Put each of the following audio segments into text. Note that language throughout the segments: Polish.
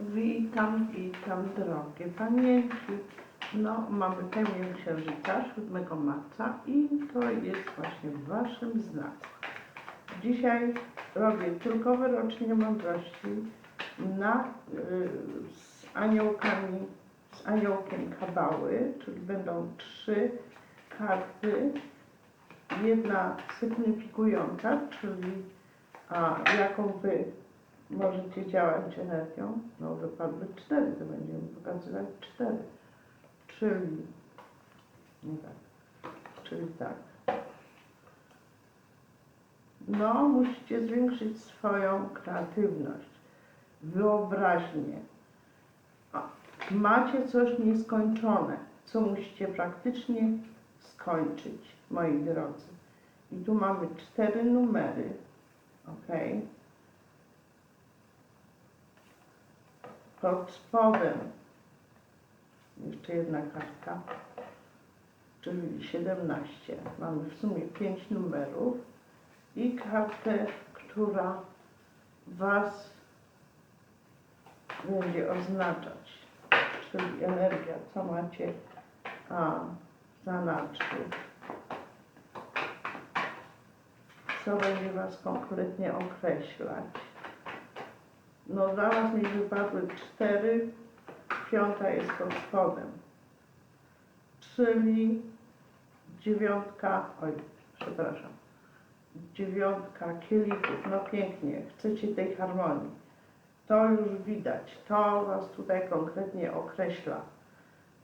Witam, witam drogie panienki. No, mamy pełnię księżyca 7 marca i to jest właśnie w waszym znaku. Dzisiaj robię tylko wyrocznie mądrości na, y, z aniołkami, z aniołkiem kabały, czyli będą trzy karty. Jedna sygnifikująca, czyli a, jaką wy możecie działać energią. No wypadły cztery, to będziemy pokazywać cztery. Czyli, nie tak, czyli tak. No, musicie zwiększyć swoją kreatywność, wyobraźnię. Macie coś nieskończone, co musicie praktycznie skończyć, moi drodzy. I tu mamy cztery numery, ok? Pod spodem jeszcze jedna kartka, czyli 17. Mamy w sumie 5 numerów i kartę, która Was będzie oznaczać, czyli energia, co macie a, w zanadrzu. Co będzie Was konkretnie określać. No Was mi wypadły cztery, piąta jest pod spodem. Czyli dziewiątka, oj, przepraszam, dziewiątka kielichów, no pięknie, chcecie tej harmonii. To już widać, to Was tutaj konkretnie określa.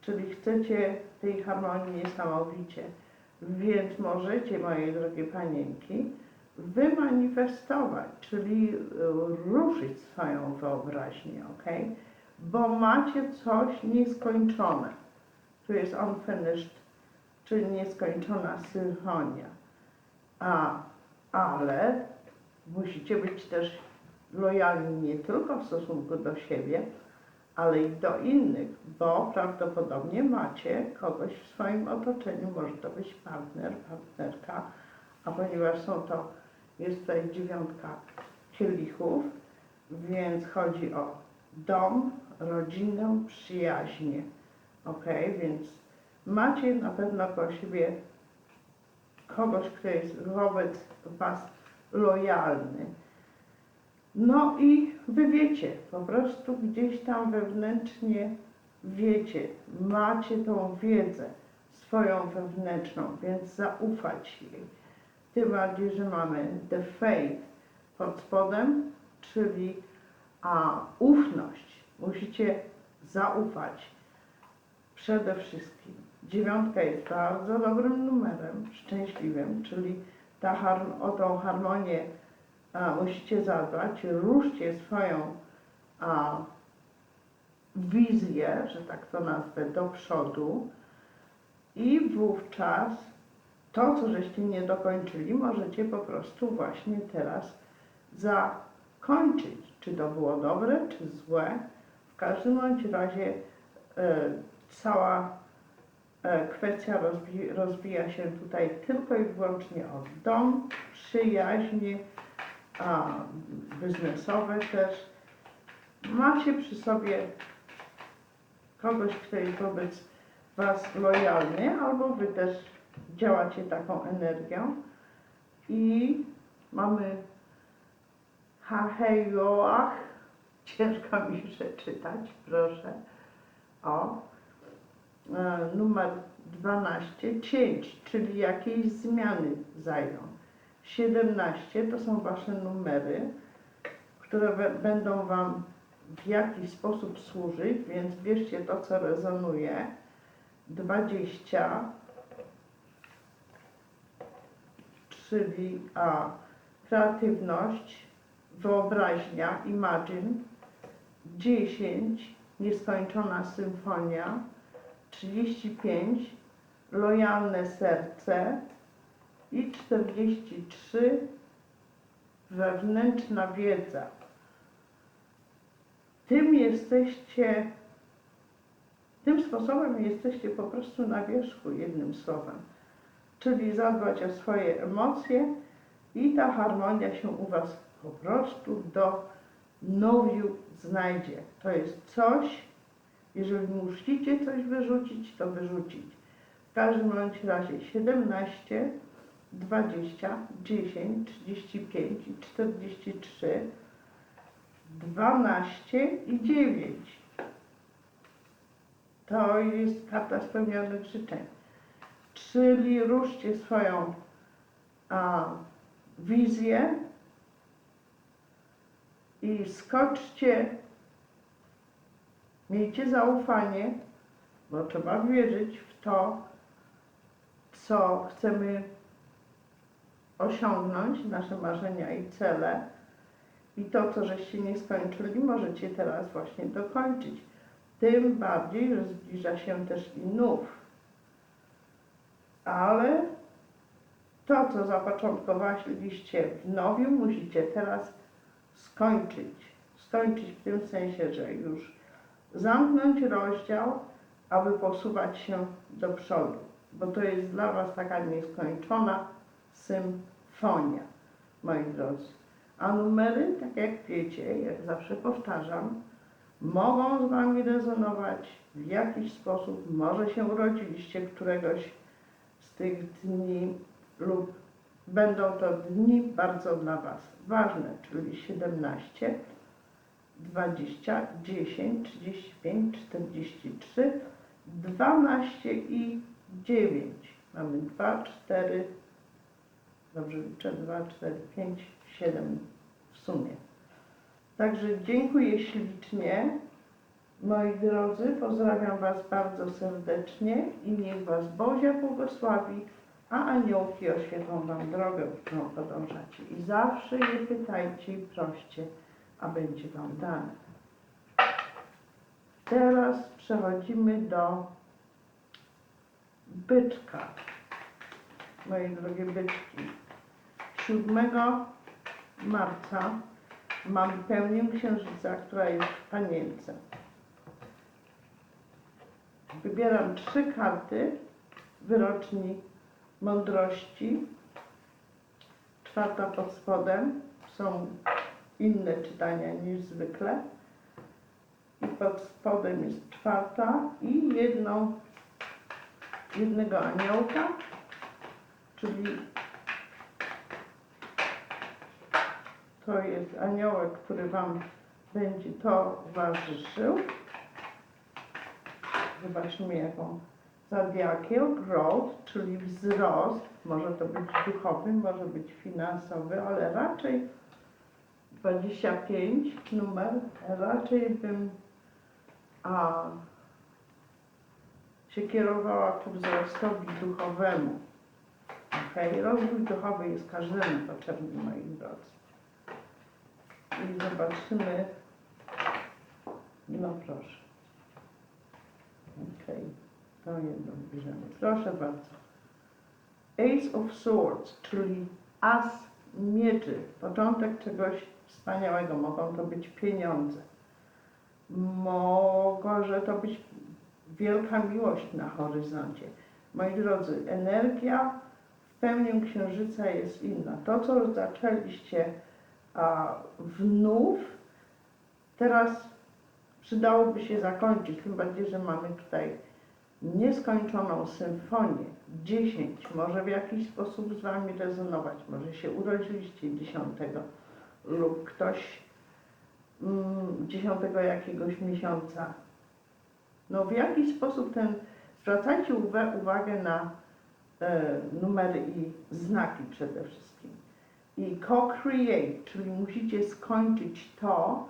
Czyli chcecie tej harmonii niesamowicie. Więc możecie, moje drogie panienki, wymanifestować, czyli y, ruszyć swoją wyobraźnię, ok? Bo macie coś nieskończone. Tu jest unfinished, czyli nieskończona symfonia. A, ale musicie być też lojalni nie tylko w stosunku do siebie, ale i do innych, bo prawdopodobnie macie kogoś w swoim otoczeniu, może to być partner, partnerka, a ponieważ są to, jest tutaj dziewiątka kielichów, więc chodzi o dom, rodzinę, przyjaźnie, ok, więc macie na pewno koło siebie kogoś, kto jest wobec Was lojalny. No i wy wiecie, po prostu gdzieś tam wewnętrznie wiecie, macie tą wiedzę swoją wewnętrzną, więc zaufać jej. Tym bardziej, że mamy the faith pod spodem, czyli a, ufność. Musicie zaufać przede wszystkim. Dziewiątka jest bardzo dobrym numerem, szczęśliwym, czyli ta o tą harmonię a, musicie zadbać, ruszcie swoją a, wizję, że tak to nazwę, do przodu i wówczas to, co żeście nie dokończyli, możecie po prostu właśnie teraz zakończyć. Czy to było dobre, czy złe. W każdym bądź razie e, cała e, kwestia rozwi rozwija się tutaj tylko i wyłącznie o dom, przyjaźnie, a biznesowe też. Macie przy sobie kogoś, kto jest wobec Was lojalny, albo Wy też działacie taką energią. I mamy Hahejoach, ciężko mi przeczytać, proszę. O, e, numer 12, cięć, czyli jakieś zmiany zajdą. 17 to są Wasze numery, które będą Wam w jakiś sposób służyć, więc bierzcie to, co rezonuje. 20, czyli a, kreatywność, wyobraźnia, imagine. 10, nieskończona symfonia. 35, lojalne serce i 43 wewnętrzna wiedza. Tym jesteście, tym sposobem jesteście po prostu na wierzchu, jednym słowem. Czyli zadbać o swoje emocje i ta harmonia się u Was po prostu do nowiu znajdzie. To jest coś, jeżeli musicie coś wyrzucić, to wyrzucić. W każdym bądź razie 17, 20, 10, 35 i 43, 12 i 9. To jest karta spełnionych życzeń. Czyli ruszcie swoją a, wizję i skoczcie, miejcie zaufanie, bo trzeba wierzyć w to, co chcemy osiągnąć, nasze marzenia i cele. I to, co żeście nie skończyli, możecie teraz właśnie dokończyć. Tym bardziej, że zbliża się też i nów. Ale to, co zapoczątkowaliście w nowiu, musicie teraz skończyć. Skończyć w tym sensie, że już zamknąć rozdział, aby posuwać się do przodu, bo to jest dla Was taka nieskończona symfonia, moi drodzy. A numery, tak jak wiecie, jak zawsze powtarzam, mogą z Wami rezonować w jakiś sposób. Może się urodziliście któregoś tych dni lub będą to dni bardzo dla Was ważne, czyli 17, 20, 10, 35, 43, 12 i 9. Mamy 2, 4, dobrze liczę, 2, 4, 5, 7 w sumie. Także dziękuję ślicznie. Moi drodzy, pozdrawiam Was bardzo serdecznie i niech Was Bozia błogosławi, a aniołki oświetlą Wam drogę, którą podążacie. I zawsze je pytajcie i proście, a będzie Wam dane. Teraz przechodzimy do byczka. Moje drogie byczki. 7 marca mamy pełnię księżyca, która jest w panience. Wybieram trzy karty wyroczni mądrości. Czwarta pod spodem. Są inne czytania niż zwykle. I pod spodem jest czwarta i jedną, jednego aniołka, czyli to jest aniołek, który Wam będzie towarzyszył. Zobaczmy jaką zodiakiel growth, czyli wzrost. Może to być duchowy, może być finansowy, ale raczej 25 numer, raczej bym a, się kierowała ku wzrostowi duchowemu. Ok, rozwój duchowy jest każdemu potrzebny, moi drodzy. I zobaczymy. No proszę. Ok, to jedno bierzemy. Proszę bardzo. Ace of Swords, czyli as mieczy, początek czegoś wspaniałego. Mogą to być pieniądze. Może to być wielka miłość na horyzoncie. Moi drodzy, energia w pełni księżyca jest inna. To, co zaczęliście a, wnów, teraz przydałoby się zakończyć, tym bardziej, że mamy tutaj nieskończoną symfonię. 10 może w jakiś sposób z Wami rezonować. Może się urodziliście 10 lub ktoś mm, 10 jakiegoś miesiąca. No w jakiś sposób ten, zwracajcie uwa- uwagę na e, numery i znaki przede wszystkim. I co-create, czyli musicie skończyć to,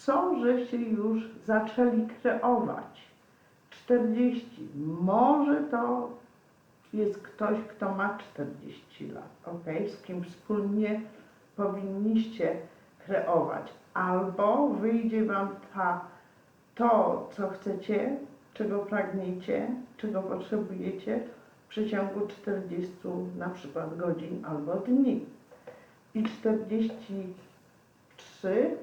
co żeście już zaczęli kreować. 40. Może to jest ktoś, kto ma 40 lat, ok? Z kim wspólnie powinniście kreować. Albo wyjdzie Wam ta, to, co chcecie, czego pragniecie, czego potrzebujecie w przeciągu 40 na przykład godzin albo dni. I 43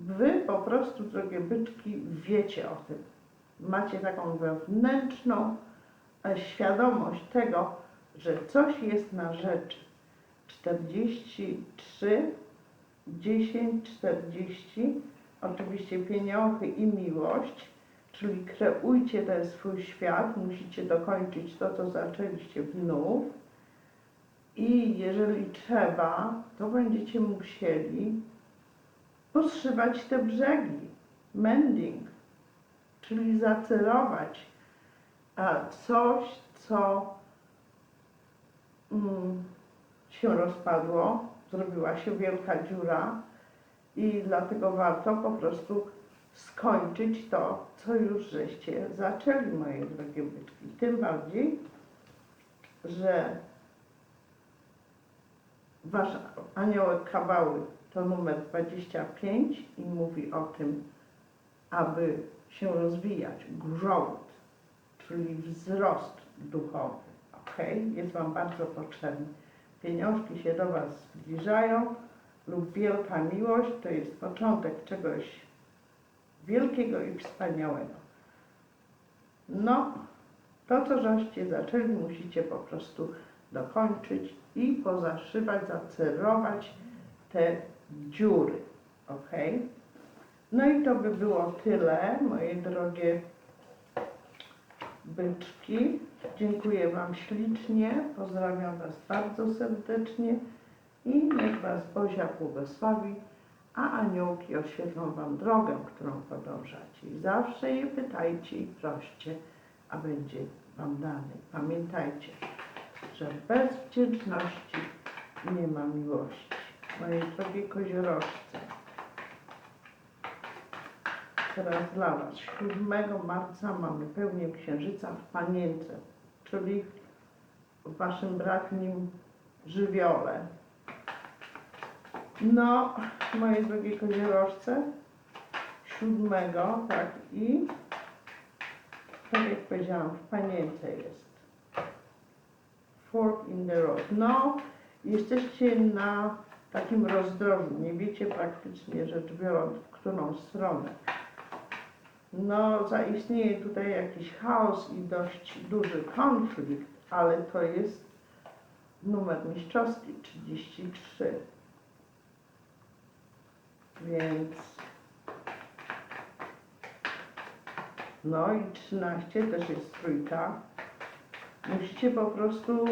Wy po prostu, drogie byczki, wiecie o tym. Macie taką wewnętrzną e, świadomość tego, że coś jest na rzeczy. 43, 10, 40 oczywiście pieniądze i miłość, czyli kreujcie ten swój świat, musicie dokończyć to, co zaczęliście znów. I jeżeli trzeba, to będziecie musieli poszywać te brzegi, mending, czyli zacerować coś, co mm, się rozpadło, zrobiła się wielka dziura i dlatego warto po prostu skończyć to, co już żeście zaczęli, moje drogie byczki. Tym bardziej, że wasz aniołek kabały to numer 25 i mówi o tym, aby się rozwijać, growth, czyli wzrost duchowy, ok? Jest Wam bardzo potrzebny. Pieniążki się do Was zbliżają lub wielka miłość to jest początek czegoś wielkiego i wspaniałego. No, to co żeście zaczęli, musicie po prostu dokończyć i pozaszywać, zacerować te dziury, ok? No i to by było tyle, moje drogie byczki. Dziękuję Wam ślicznie, pozdrawiam Was bardzo serdecznie i niech Was Bozia błogosławi, a aniołki oświetlą Wam drogę, którą podążacie. I zawsze je pytajcie i proście, a będzie Wam dane. Pamiętajcie, że bez wdzięczności nie ma miłości. Moje drogie koziorożce, teraz dla Was. 7 marca mamy pełnię księżyca w Panience, czyli w Waszym bratnim żywiole. No, moje drogie koziorożce, 7, tak i tak jak powiedziałam, w Panience jest. Fork in the road. No, jesteście na takim rozdrożu, nie wiecie praktycznie rzecz biorąc, w którą stronę. No, zaistnieje tutaj jakiś chaos i dość duży konflikt, ale to jest numer mistrzowski 33. Więc no i 13 też jest trójka. Musicie po prostu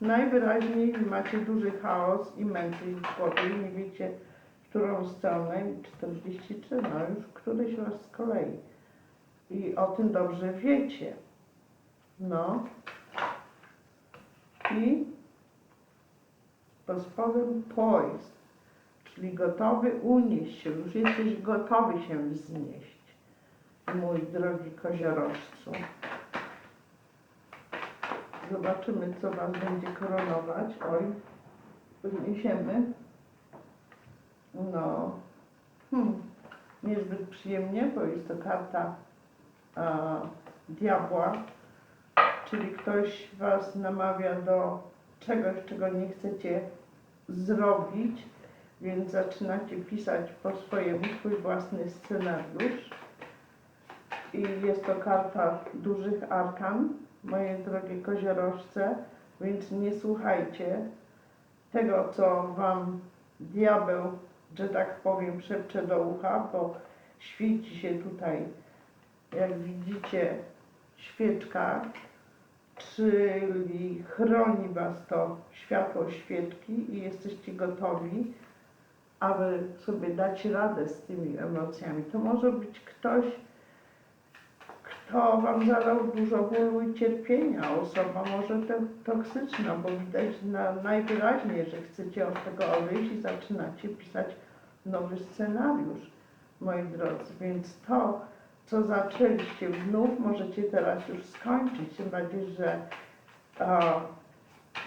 najwyraźniej macie duży chaos i mętlik w głowie i nie wiecie w którą stronę i 43, no już któryś raz z kolei. I o tym dobrze wiecie. No. I pod spodem poised, czyli gotowy unieść się, już jesteś gotowy się wznieść, mój drogi koziorożcu. Zobaczymy, co Was będzie koronować. Oj, podniesiemy. No, hmm, niezbyt przyjemnie, bo jest to karta a, diabła, czyli ktoś Was namawia do czegoś, czego nie chcecie zrobić, więc zaczynacie pisać po swojemu swój własny scenariusz. I jest to karta dużych arkan, moje drogie koziorożce, więc nie słuchajcie tego, co Wam diabeł, że tak powiem, szepcze do ucha, bo świeci się tutaj jak widzicie, świeczka, czyli chroni Was to światło świeczki i jesteście gotowi, aby sobie dać radę z tymi emocjami. To może być ktoś, kto Wam zadał dużo bólu i cierpienia, osoba może to toksyczna, bo widać na, najwyraźniej, że chcecie od tego odejść i zaczynacie pisać nowy scenariusz, moi drodzy. Więc to, co zaczęliście znów, możecie teraz już skończyć. Tym że a,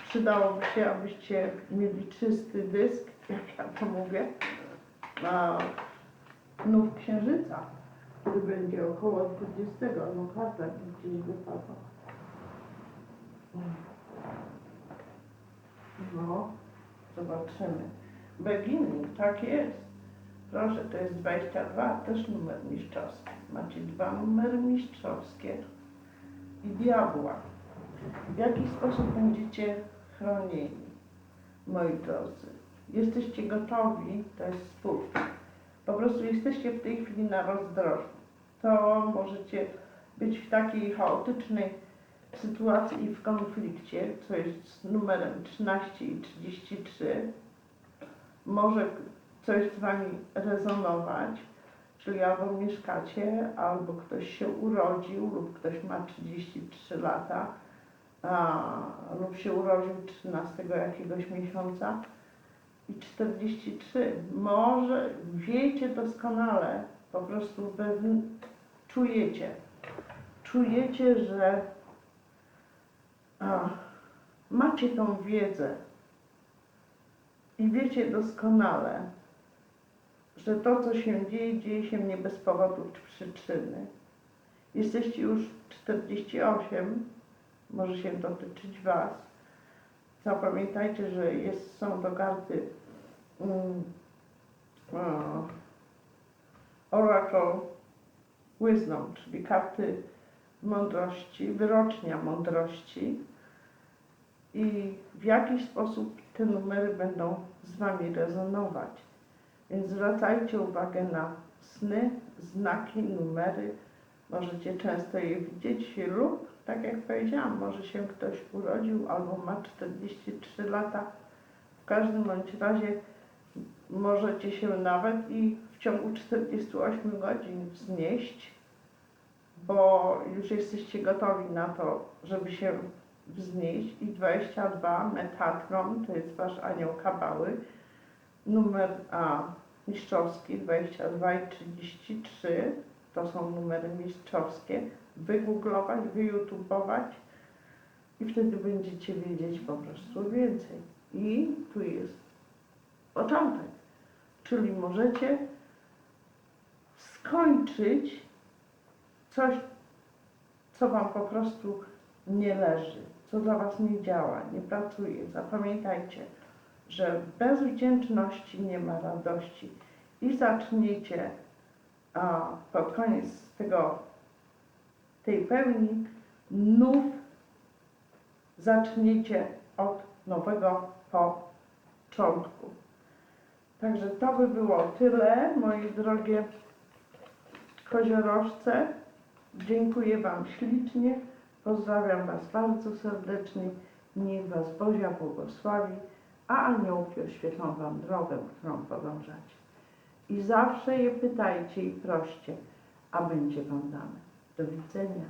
przydałoby się, abyście mieli czysty dysk, jak ja to mówię, a, nów księżyca, który będzie około 20, no karta gdzieś wypadła. No, zobaczymy. Beginning, tak jest. Proszę, to jest 22, też numer mistrzowski. Macie dwa numery mistrzowskie i diabła. W jaki sposób będziecie chronieni, moi drodzy? Jesteście gotowi, to jest spód. Po prostu jesteście w tej chwili na rozdrożu. To możecie być w takiej chaotycznej sytuacji i w konflikcie, co jest numerem 13 i 33. Może coś z Wami rezonować, czyli albo mieszkacie, albo ktoś się urodził, lub ktoś ma 33 lata, a, lub się urodził 13 jakiegoś miesiąca i 43. Może wiecie doskonale, po prostu wewn- czujecie, czujecie, że a, macie tą wiedzę i wiecie doskonale, że to, co się dzieje, dzieje się nie bez powodu czy przyczyny. Jesteście już 48, może się dotyczyć Was. Zapamiętajcie, że jest, są to karty mm, o, Oracle Wisdom, czyli karty mądrości, wyrocznia mądrości i w jakiś sposób te numery będą z Wami rezonować. Więc zwracajcie uwagę na sny, znaki, numery. Możecie często je widzieć lub, tak jak powiedziałam, może się ktoś urodził albo ma 43 lata. W każdym bądź razie możecie się nawet i w ciągu 48 godzin wznieść, bo już jesteście gotowi na to, żeby się wznieść. I 22, Metatron, to jest Wasz anioł kabały, numer A mistrzowski 22 i 33, to są numery mistrzowskie, wygooglować, wyjutubować i wtedy będziecie wiedzieć po prostu więcej. I tu jest początek, czyli możecie skończyć coś, co Wam po prostu nie leży, co dla Was nie działa, nie pracuje. Zapamiętajcie, że bez wdzięczności nie ma radości i zaczniecie a, pod koniec tego, tej pełni nów zaczniecie od nowego początku. Także to by było tyle, moje drogie koziorożce. Dziękuję Wam ślicznie. Pozdrawiam Was bardzo serdecznie. Niech Was Bozia błogosławi, a aniołki oświetlą Wam drogę, którą podążacie. I zawsze je pytajcie i proście, a będzie Wam dane. Do widzenia.